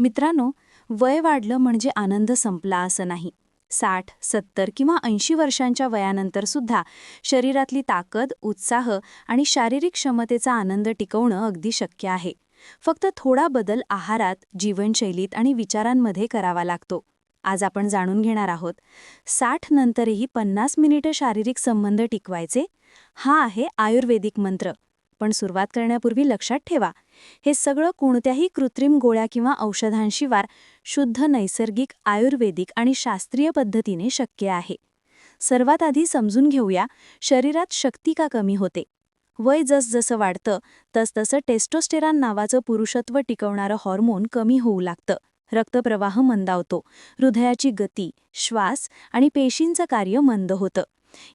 मित्रांनो वय वाढलं म्हणजे आनंद संपला असं नाही. साठ सत्तर किंवा ऐंशी वर्षांच्या वयानंतर सुद्धा शरीरातली ताकद उत्साह आणि शारीरिक क्षमतेचा आनंद टिकवणं अगदी शक्य आहे. फक्त थोडा बदल आहारात जीवनशैलीत आणि विचारांमध्ये करावा लागतो. आज आपण जाणून घेणार आहोत साठ नंतरही पन्नास मिनिटं शारीरिक संबंध टिकवायचे? हा आहे आयुर्वेदिक मंत्र. पण सुरुवात करण्यापूर्वी लक्षात ठेवा. हे सगळं कोणत्याही कृत्रिम गोळ्या किंवा औषधांशिवार शुद्ध नैसर्गिक आयुर्वेदिक आणि शास्त्रीय पद्धतीने शक्य आहे. सर्वात आधी समजून घेऊया शरीरात शक्ती का कमी होते? वय जसजसं वाढतं तसतसं टेस्टोस्टेरॉन नावाचं पुरुषत्व टिकवणारं हॉर्मोन कमी होऊ लागतं. रक्तप्रवाह मंदावतो हृदयाची गती श्वास आणि पेशींचं कार्य मंद होतं.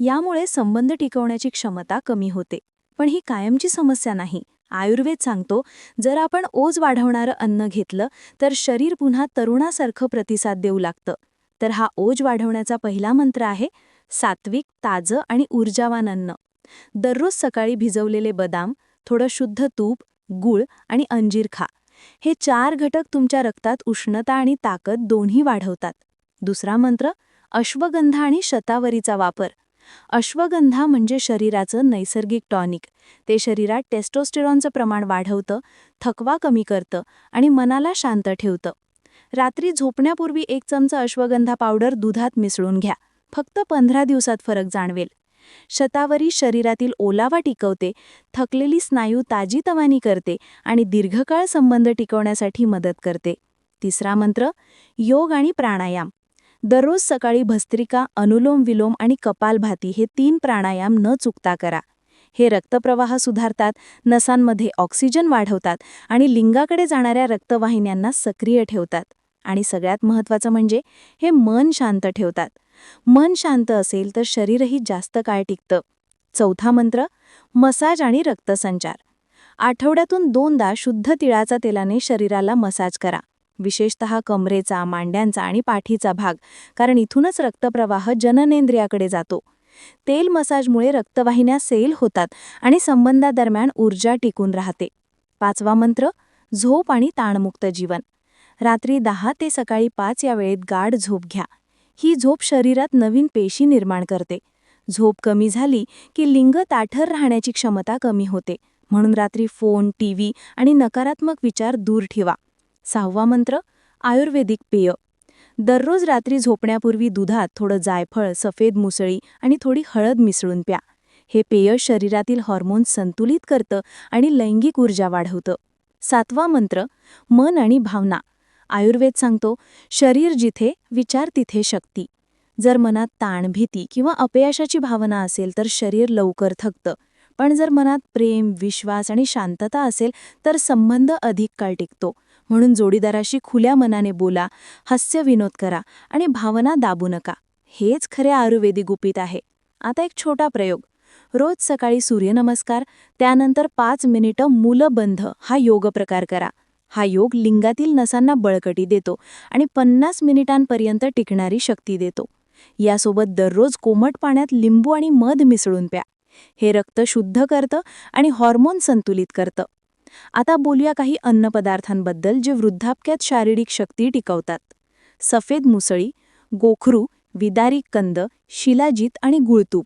यामुळे संबंध टिकवण्याची क्षमता कमी होते. पण ही कायमची समस्या नाही. आयुर्वेद सांगतो जर आपण ओज वाढवणारं अन्न घेतलं तर शरीर पुन्हा तरुणासारखं प्रतिसाद देऊ लागतं. तर हा ओज वाढवण्याचा पहिला मंत्र आहे सात्विक ताजं आणि ऊर्जावान अन्न. दररोज सकाळी भिजवलेले बदाम थोडं शुद्ध तूप गुळ आणि अंजीर खा. हे चार घटक तुमच्या रक्तात उष्णता आणि ताकद दोन्ही वाढवतात. दुसरा मंत्र अश्वगंधा आणि शतावरीचा वापर. अश्वगंधा म्हणजे शरीराचं नैसर्गिक टॉनिक. ते शरीरात टेस्टोस्टेरॉनचं प्रमाण वाढवतं थकवा कमी करतं आणि मनाला शांत ठेवतं. रात्री झोपण्यापूर्वी एक चमचा अश्वगंधा पावडर दुधात मिसळून घ्या. फक्त पंधरा दिवसात फरक जाणवेल. शतावरी शरीरातील ओलावा टिकवते थकलेली स्नायू ताजीतवानी करते आणि दीर्घकाळ संबंध टिकवण्यासाठी मदत करते. तिसरा मंत्र योग आणि प्राणायाम. दररोज सकाळी भस्त्रिका अनुलोम विलोम आणि कपालभाती हे तीन प्राणायाम न चुकता करा. हे रक्तप्रवाह सुधारतात नसांमध्ये ऑक्सिजन वाढवतात आणि लिंगाकडे जाणाऱ्या रक्तवाहिन्यांना सक्रिय ठेवतात. आणि सगळ्यात महत्त्वाचं म्हणजे हे मन शांत ठेवतात. मन शांत असेल तर शरीरही जास्त काळ टिकतं. चौथा मंत्र मसाज आणि रक्तसंचार. आठवड्यातून दोनदा शुद्ध तिळाचा तेलाने शरीराला मसाज करा. विशेषतः कमरेचा मांड्यांचा आणि पाठीचा भाग कारण इथूनच रक्तप्रवाह जननेंद्रियाकडे जातो. तेल मसाजमुळे रक्तवाहिन्या सेल होतात आणि संबंधादरम्यान ऊर्जा टिकून राहते. पाचवा मंत्र झोप आणि ताणमुक्त जीवन. रात्री दहा ते सकाळी पाच या वेळेत गाढ झोप घ्या. ही झोप शरीरात नवीन पेशी निर्माण करते. झोप कमी झाली की लिंग ताठर राहण्याची क्षमता कमी होते. म्हणून रात्री फोन टीव्ही आणि नकारात्मक विचार दूर ठेवा. सहावा मंत्र आयुर्वेदिक पेय. दररोज रात्री झोपण्यापूर्वी दुधात थोडं जायफळ सफेद मुसळी आणि थोडी हळद मिसळून प्या. हे पेय शरीरातील हॉर्मोन्स संतुलित करतं आणि लैंगिक ऊर्जा वाढवतं. सातवा मंत्र मन आणि भावना. आयुर्वेद सांगतो शरीर जिथे विचार तिथे शक्ती. जर मनात ताण भीती किंवा अपयशाची भावना असेल तर शरीर लवकर थकतं. पण जर मनात प्रेम विश्वास आणि शांतता असेल तर संबंध अधिक काळ टिकतो. म्हणून जोडीदाराशी खुल्या मनाने बोला हास्यविनोद करा आणि भावना दाबू नका. हेच खरे आयुर्वेदिक गुपित आहे. आता एक छोटा प्रयोग. रोज सकाळी सूर्यनमस्कार त्यानंतर पाच मिनिटं मूलबंध हा योग प्रकार करा. हा योग लिंगातील नसांना बळकटी देतो आणि पन्नास मिनिटांपर्यंत टिकणारी शक्ती देतो. यासोबत दररोज कोमट पाण्यात लिंबू आणि मध मिसळून प्या. हे रक्त शुद्ध करतं आणि हॉर्मोन संतुलित करतं. आता बोलूया काही अन्नपदार्थांबद्दल जे वृद्धापक्यात शारीरिक शक्ती टिकवतात. सफेद मुसळी गोखरू विदारी कंद शिलाजीत आणि गुळतूप.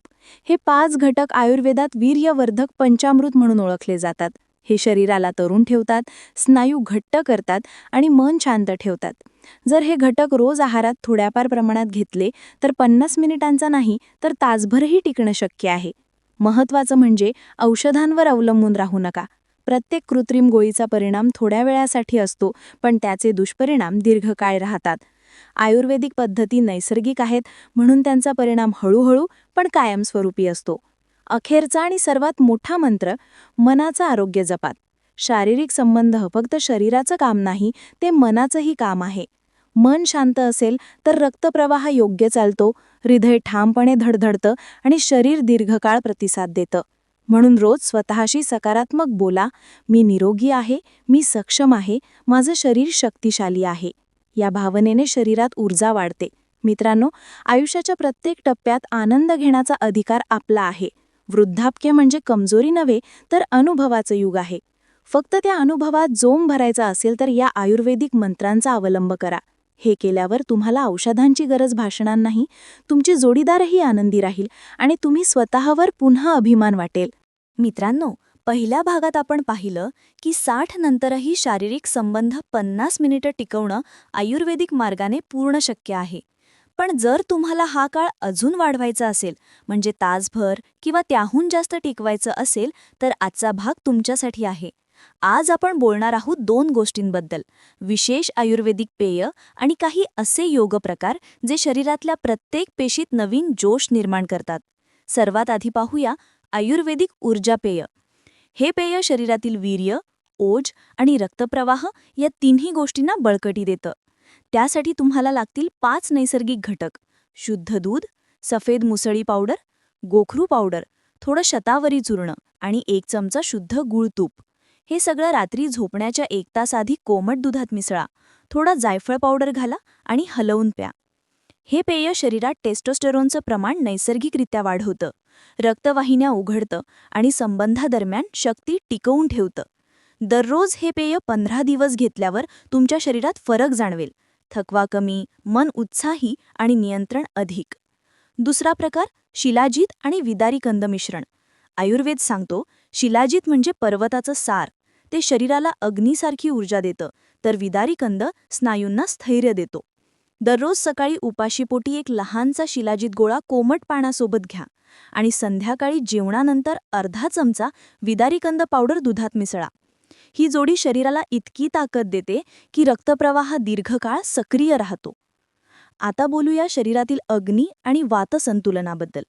हे पाच घटक आयुर्वेदात वीर्यवर्धक पंचामृत म्हणून ओळखले जातात. हे शरीराला तरुण ठेवतात स्नायू घट्ट करतात आणि मन शांत ठेवतात. जर हे घटक रोज आहारात थोड्याफार प्रमाणात घेतले तर पन्नास मिनिटांचा नाही तर तासभरही टिकणं शक्य आहे. महत्त्वाचं म्हणजे औषधांवर अवलंबून राहू नका. प्रत्येक कृत्रिम गोळीचा परिणाम थोड्या वेळासाठी असतो पण त्याचे दुष्परिणाम दीर्घकाळ राहतात. आयुर्वेदिक पद्धती नैसर्गिक आहेत म्हणून त्यांचा परिणाम हळूहळू पण कायमस्वरूपी असतो. अखेरचा आणि सर्वात मोठा मंत्र मनाचं आरोग्य जपात. शारीरिक संबंध फक्त शरीराचं काम नाही ते मनाचंही काम आहे. मन शांत असेल तर रक्तप्रवाह योग्य चालतो हृदय ठामपणे धडधडतं आणि शरीर दीर्घकाळ प्रतिसाद देतं. म्हणून रोज स्वतःशी सकारात्मक बोला मी निरोगी आहे मी सक्षम आहे माझं शरीर शक्तिशाली आहे. या भावनेने शरीरात ऊर्जा वाढते. मित्रांनो आयुष्याच्या प्रत्येक टप्प्यात आनंद घेण्याचा अधिकार आपला आहे. वृद्धापक्य म्हणजे कमजोरी नव्हे तर अनुभवाचं युग आहे. फक्त त्या अनुभवात जोम भरायचा असेल तर या आयुर्वेदिक मंत्रांचा अवलंब करा. हे केल्यावर तुम्हाला औषधांची गरज भासणार नाही. तुमची जोडीदारही आनंदी राहील आणि तुम्ही स्वतःवर पुन्हा अभिमान वाटेल. मित्रांनो पहिल्या भागात आपण पाहिलं की साठ नंतरही शारीरिक संबंध पन्नास मिनिटं टिकवणं आयुर्वेदिक मार्गाने पूर्ण शक्य आहे. पण जर तुम्हाला हा काळ अजून वाढवायचा असेल म्हणजे तासभर किंवा त्याहून जास्त टिकवायचं असेल तर आजचा भाग तुमच्यासाठी आहे. आज आपण बोलणार आहोत दोन गोष्टींबद्दल. विशेष आयुर्वेदिक पेय आणि काही असे योग प्रकार जे शरीरातल्या प्रत्येक पेशीत नवीन जोश निर्माण करतात. सर्वात आधी पाहूया आयुर्वेदिक ऊर्जा पेय. हे पेय शरीरातील वीर्य ओज आणि रक्तप्रवाह या तिन्ही गोष्टींना बळकटी देतं. त्यासाठी तुम्हाला लागतील पाच नैसर्गिक घटक. शुद्ध दूध सफेद मुसळी पावडर गोखरू पावडर थोडं शतावरी चूर्ण आणि एक चमचा शुद्ध गुळतूप हे सगळं रात्री झोपण्याच्या एक तास आधी कोमट दुधात मिसळा. थोडा जायफळ पावडर घाला आणि हलवून प्या. हे पेय शरीरात टेस्टोस्टेरोनचं प्रमाण नैसर्गिकरित्या वाढवतं. रक्तवाहिन्या उघडतं आणि संबंधादरम्यान शक्ती टिकवून ठेवतं. दररोज हे पेय पंधरा दिवस घेतल्यावर तुमच्या शरीरात फरक जाणवेल. थकवा कमी मन उत्साही आणि नियंत्रण अधिक. दुसरा प्रकार शिलाजीत आणि विदारी कंद मिश्रण. आयुर्वेद सांगतो शिलाजीत म्हणजे पर्वताचं सार. ते शरीराला अग्नीसारखी ऊर्जा देतं तर विदारी कंद स्नायूंना स्थैर्य देतो. दररोज सकाळी उपाशीपोटी एक लहानसा शिलाजित गोळा कोमट पाण्यासोबत घ्या आणि संध्याकाळी जेवणानंतर अर्धा चमचा विदारीकंद पावडर दुधात मिसळा. ही जोडी शरीराला इतकी ताकद देते की रक्तप्रवाह दीर्घकाळ सक्रिय राहतो. आता बोलूया शरीरातील अग्नी आणि वातसंतुलनाबद्दल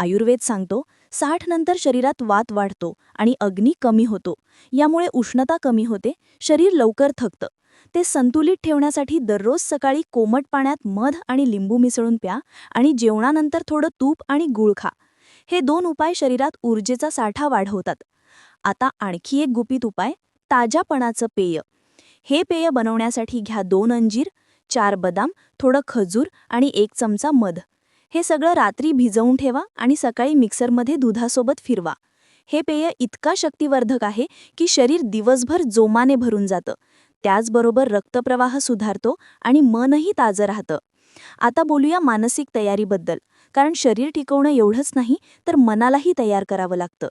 आयुर्वेद सांगतो साठ नंतर शरीरात वात वाढतो आणि अग्नी कमी होतो. यामुळे उष्णता कमी होते शरीर लवकर थकतं. ते संतुलित ठेवण्यासाठी दररोज सकाळी कोमट पाण्यात मध आणि लिंबू मिसळून प्या आणि जेवणानंतर थोडं तूप आणि गुळ खा. हे दोन उपाय शरीरात ऊर्जेचा साठा वाढवतात. आता आणखी एक गुपित उपाय ताज्यापणाचं पेय. हे पेय बनवण्यासाठी घ्या दोन अंजीर चार बदाम थोडं खजूर आणि एक चमचा मध. हे सगळं रात्री भिजवून ठेवा आणि सकाळी मिक्सरमध्ये दुधासोबत फिरवा. हे पेय इतका शक्तिवर्धक आहे की शरीर दिवसभर जोमाने भरून जातं. त्याचबरोबर रक्तप्रवाह सुधारतो आणि मनही ताजं राहतं. आता बोलूया मानसिक तयारीबद्दल. कारण शरीर टिकवणं एवढंच नाही तर मनालाही तयार करावं लागतं.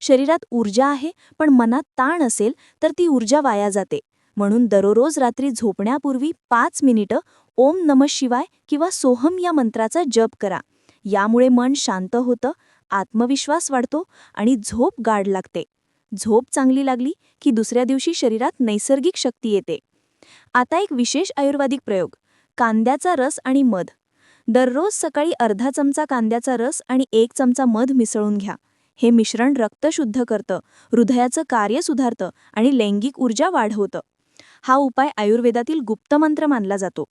शरीरात ऊर्जा आहे पण मनात ताण असेल तर ती ऊर्जा वाया जाते. म्हणून दररोज रात्री झोपण्यापूर्वी पाच मिनिटं ओम नम शिवाय किंवा सोहम या मंत्राचा जप करा. यामुळे मन शांत होतं आत्मविश्वास वाढतो आणि झोप गाढ लागते. झोप चांगली लागली की दुसऱ्या दिवशी शरीरात नैसर्गिक शक्ती येते. आता एक विशेष आयुर्वेदिक प्रयोग कांद्याचा रस आणि मध. दररोज सकाळी अर्धा चमचा कांद्याचा रस आणि एक चमचा मध मिसळून घ्या. हे मिश्रण रक्त शुद्ध करतं हृदयाचं कार्य सुधारतं आणि लैंगिक ऊर्जा वाढवतं. हा उपाय आयुर्वेदातील गुप्त मंत्र मानला जातो.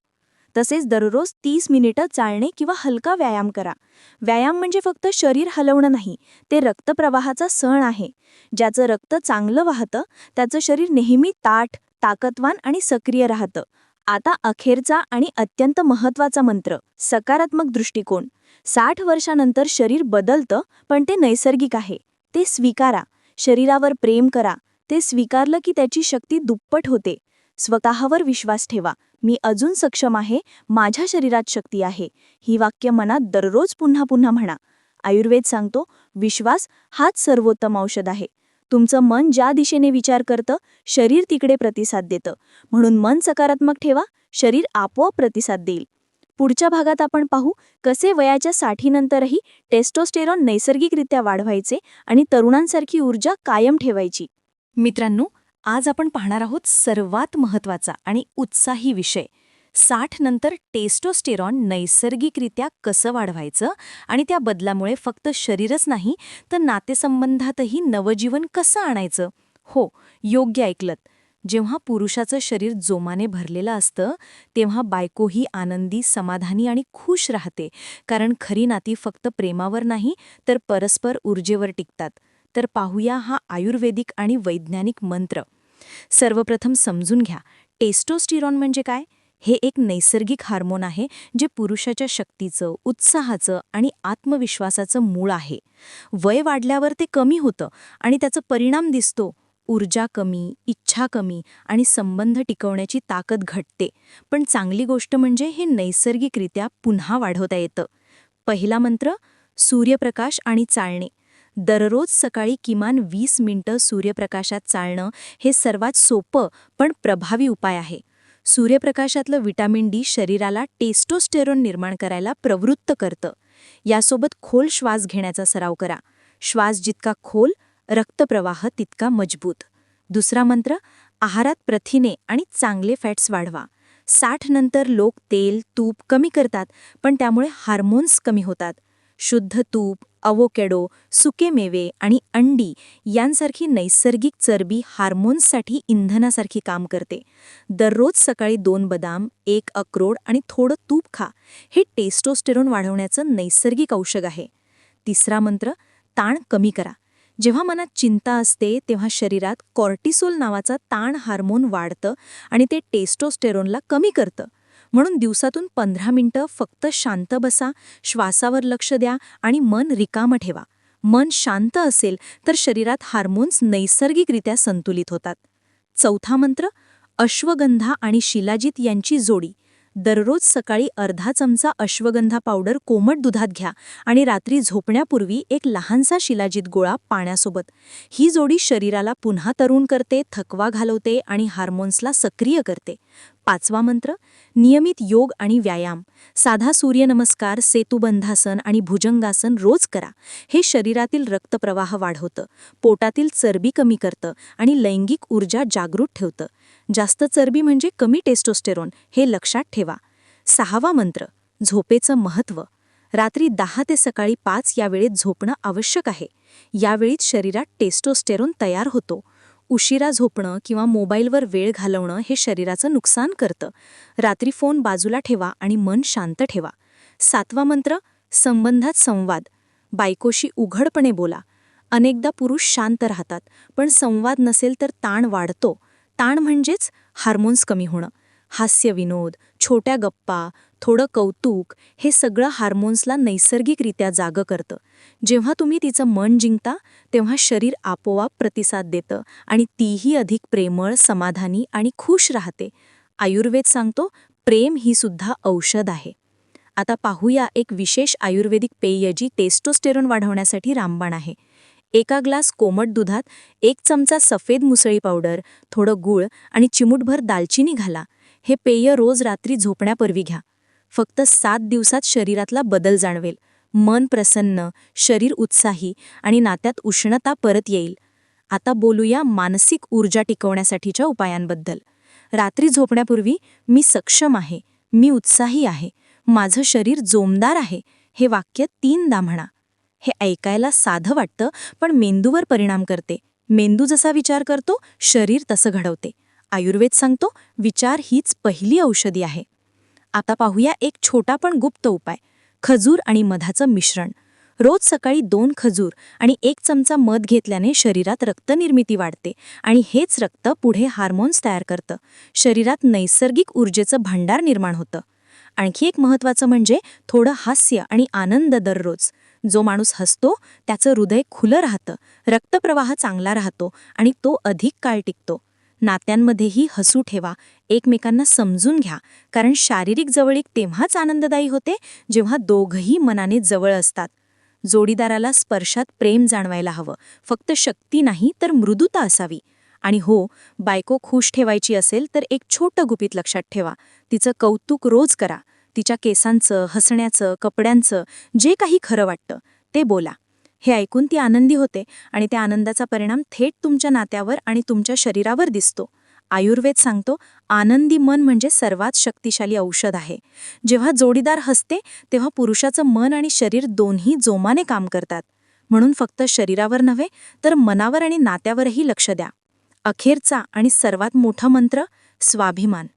तसेच दररोज तीस मिनिटं चालणे किंवा हलका व्यायाम करा. व्यायाम म्हणजे फक्त शरीर हलवणं नाही ते रक्तप्रवाहाचा सण आहे. ज्याचं रक्त चांगलं वाहतं त्याचं शरीर नेहमी ताठ ताकदवान आणि सक्रिय राहतं. आता अखेरचा आणि अत्यंत महत्त्वाचा मंत्र सकारात्मक दृष्टिकोन. साठ वर्षानंतर शरीर बदलतं पण ते नैसर्गिक आहे. ते स्वीकारा. शरीरावर प्रेम करा. ते स्वीकारलं की त्याची शक्ती दुप्पट होते. स्वतःवर विश्वास ठेवा. मी अजून सक्षम आहे. माझ्या शरीरात शक्ती आहे. ही वाक्य मनात दररोज पुन्हा पुन्हा म्हणा. आयुर्वेद सांगतो विश्वास हाच सर्वोत्तम औषध आहे. तुमचं मन ज्या दिशेने विचार करतं शरीर तिकडे प्रतिसाद देतं. म्हणून मन सकारात्मक ठेवा शरीर आपोआप प्रतिसाद देईल. पुढच्या भागात आपण पाहू कसे वयाच्या साठीनंतरही टेस्टोस्टेरॉन नैसर्गिकरित्या वाढवायचे आणि तरुणांसारखी ऊर्जा कायम ठेवायची. मित्रांनो आज आपण पाहणार आहोत सर्वात महत्त्वाचा आणि उत्साही विषय. साठ नंतर टेस्टोस्टेरॉन नैसर्गिकरित्या कसं वाढवायचं आणि त्या बदलामुळे फक्त शरीरच नाही तर नातेसंबंधातही नवजीवन कसं आणायचं? हो योग्य ऐकलत. जेव्हा पुरुषाचं शरीर जोमाने भरलेलं असतं तेव्हा बायकोही आनंदी समाधानी आणि खुश राहते. कारण खरी नाती फक्त प्रेमावर नाही तर परस्पर ऊर्जेवर टिकतात. तर पाहूया हा आयुर्वेदिक आणि वैज्ञानिक मंत्र. सर्वप्रथम समजून घ्या. टेस्टोस्टिरॉन म्हणजे काय? हे एक नैसर्गिक हार्मोन आहे जे पुरुषाच्या शक्तीचं उत्साहाचं आणि आत्मविश्वासाचं मूळ आहे. वय वाढल्यावर ते कमी होतं आणि त्याचा परिणाम दिसतो. ऊर्जा कमी इच्छा कमी आणि संबंध टिकवण्याची ताकद घटते. पण चांगली गोष्ट म्हणजे हे नैसर्गिकरित्या पुन्हा वाढवता येतं. पहिला मंत्र सूर्यप्रकाश आणि चालणे. दररोज सकाळी किमान वीस मिनिटं सूर्यप्रकाशात चालणं हे सर्वात सोपं पण प्रभावी उपाय आहे. सूर्यप्रकाशातलं विटॅमिन डी शरीराला टेस्टोस्टेरोन निर्माण करायला प्रवृत्त करतं. यासोबत खोल श्वास घेण्याचा सराव करा. श्वास जितका खोल रक्तप्रवाह तितका मजबूत. दुसरा मंत्र आहारात प्रथिने आणि चांगले फॅट्स वाढवा. साठ नंतर लोक तेल तूप कमी करतात पण त्यामुळे हार्मोन्स कमी होतात. शुद्ध तूप अवोकॅडो सुके मेवे आणि अंडी यांसारखी नैसर्गिक चरबी हार्मोन्ससाठी इंधनासारखी काम करते. दररोज सकाळी दोन बदाम एक अक्रोड आणि थोडं तूप खा. हे टेस्टोस्टेरोन वाढवण्याचं नैसर्गिक औषध आहे. तिसरा मंत्र ताण कमी करा. जेव्हा मनात चिंता असते तेव्हा शरीरात कॉर्टिसोल नावाचा ताण हार्मोन वाढतं आणि ते टेस्टोस्टेरोनला कमी करतं. म्हणून दिवसातून पंधरा मिनिटं फक्त शांत बसा श्वासावर लक्ष द्या आणि मन रिकामं ठेवा. मन शांत असेल तर शरीरात हार्मोन्स नैसर्गिकरित्या संतुलित होतात. चौथा मंत्र अश्वगंधा आणि शिलाजित यांची जोडी. दररोज सकाळी अर्धा चमचा अश्वगंधा पावडर कोमट दुधात घ्या आणि रात्री झोपण्यापूर्वी एक लहानसा शिलाजित गोळा पाण्यासोबत. ही जोडी शरीराला पुन्हा तरुण करते थकवा घालवते आणि हार्मोन्सला सक्रिय करते. पाचवा मंत्र नियमित योग आणि व्यायाम. साधा सूर्यनमस्कार सेतुबंधासन आणि भुजंगासन रोज करा. हे शरीरातील रक्तप्रवाह वाढवतं पोटातील चरबी कमी करतं आणि लैंगिक ऊर्जा जागृत ठेवतं. जास्त चरबी म्हणजे कमी टेस्टोस्टेरॉन हे लक्षात ठेवा. सहावा मंत्र झोपेचं महत्त्व. रात्री दहा ते सकाळी पाच या वेळेत झोपणं आवश्यक आहे. यावेळीच शरीरात टेस्टोस्टेरोन तयार होतो. उशिरा झोपणं किंवा मोबाईलवर वेळ घालवणं हे शरीराचं नुकसान करतं. रात्री फोन बाजूला ठेवा आणि मन शांत ठेवा. सातवा मंत्र संबंधात संवाद. बायकोशी उघडपणे बोला. अनेकदा पुरुष शांत राहतात पण संवाद नसेल तर ताण वाढतो. ताण म्हणजेच हार्मोन्स कमी होणं. हास्यविनोद छोट्या गप्पा थोडं कौतुक हे सगळं हार्मोन्सला नैसर्गिकरित्या जागं करतं. जेव्हा तुम्ही तिचं मन जिंकता तेव्हा शरीर आपोआप प्रतिसाद देतं आणि तीही अधिक प्रेमळ समाधानी आणि खुश राहते. आयुर्वेद सांगतो प्रेम ही सुद्धा औषध आहे. आता पाहूया एक विशेष आयुर्वेदिक पेय जी टेस्टोस्टेरॉन वाढवण्यासाठी रामबाण आहे. एका ग्लास कोमट दुधात एक चमचा सफेद मुसळी पावडर थोडं गूळ आणि चिमूटभर दालचिनी घाला. हे पेय रोज रात्री झोपण्यापूर्वी घ्या. फक्त सात दिवसात शरीरातला बदल जाणवेल. मन प्रसन्न शरीर उत्साही आणि नात्यात उष्णता परत येईल. आता बोलूया मानसिक ऊर्जा टिकवण्यासाठीच्या उपायांबद्दल. रात्री झोपण्यापूर्वी मी सक्षम आहे मी उत्साही आहे माझं शरीर जोमदार आहे हे वाक्य तीनदा म्हणा. हे ऐकायला साधं वाटतं पण मेंदूवर परिणाम करते. मेंदू जसा विचार करतो शरीर तसं घडवते. आयुर्वेद सांगतो विचार हीच पहिली औषधी आहे. आता पाहूया एक छोटा पण गुप्त उपाय खजूर आणि मधाचं मिश्रण. रोज सकाळी दोन खजूर आणि एक चमचा मध घेतल्याने शरीरात रक्तनिर्मिती वाढते आणि हेच रक्त पुढे हार्मोन्स तयार करतं. शरीरात नैसर्गिक ऊर्जेचं भांडार निर्माण होतं. आणखी एक महत्त्वाचं म्हणजे थोडं हास्य आणि आनंद दररोज. जो माणूस हसतो त्याचं हृदय खुलं राहतं रक्तप्रवाह चांगला राहतो आणि तो अधिक काळ टिकतो. नात्यांमध्येही हसू ठेवा. एकमेकांना समजून घ्या. कारण शारीरिक जवळीक तेव्हाच आनंददायी होते जेव्हा दोघंही मनाने जवळ असतात. जोडीदाराला स्पर्शात प्रेम जाणवायला हवं. फक्त शक्ती नाही तर मृदुता असावी. आणि हो बायको खुश ठेवायची असेल तर एक छोटं गुपित लक्षात ठेवा. तिचं कौतुक रोज करा. तिच्या केसांचं हसण्याचं कपड्यांचं जे काही खरं वाटतं ते बोला. हे ऐकून ती आनंदी होते आणि त्या आनंदाचा परिणाम थेट तुमच्या नात्यावर आणि तुमच्या शरीरावर दिसतो. आयुर्वेद सांगतो आनंदी मन म्हणजे सर्वात शक्तिशाली औषध आहे. जेव्हा जोडीदार हसते तेव्हा पुरुषाचं मन आणि शरीर दोन्ही जोमाने काम करतात. म्हणून फक्त शरीरावर नव्हे तर मनावर आणि नात्यावरही लक्ष द्या. अखेरचा आणि सर्वात मोठा मंत्र स्वाभिमान.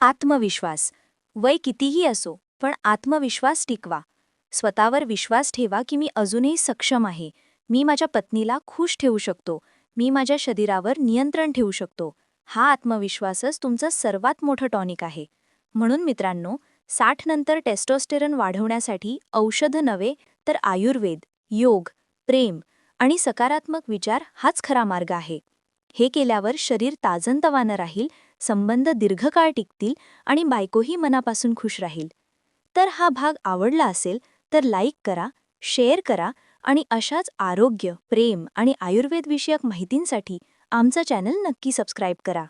आत्मविश्वास. वय कितीही असो पण आत्मविश्वास टिकवा. स्वतःवर विश्वास ठेवा की मी अजूनही सक्षम आहे. मी माझ्या पत्नीला खुश ठेवू शकतो. मी माझ्या शरीरावर नियंत्रण ठेवू शकतो. हा आत्मविश्वासच तुमचं सर्वात मोठं टॉनिक आहे. म्हणून मित्रांनो साठ नंतर टेस्टोस्टेरन वाढवण्यासाठी औषधं नव्हे तर आयुर्वेद योग प्रेम आणि सकारात्मक विचार हाच खरा मार्ग आहे. हे केल्यावर शरीर ताजंतवानं राहील संबंध दीर्घकाळ टिकतील आणि बायकोही मनापासून खुश राहील. तर हा भाग आवडला असेल तर लाईक करा शेअर करा आणि अशाच आरोग्य प्रेम आणि आयुर्वेद विषयक माहितींसाठी आमचं चॅनल नक्की सबस्क्राईब करा.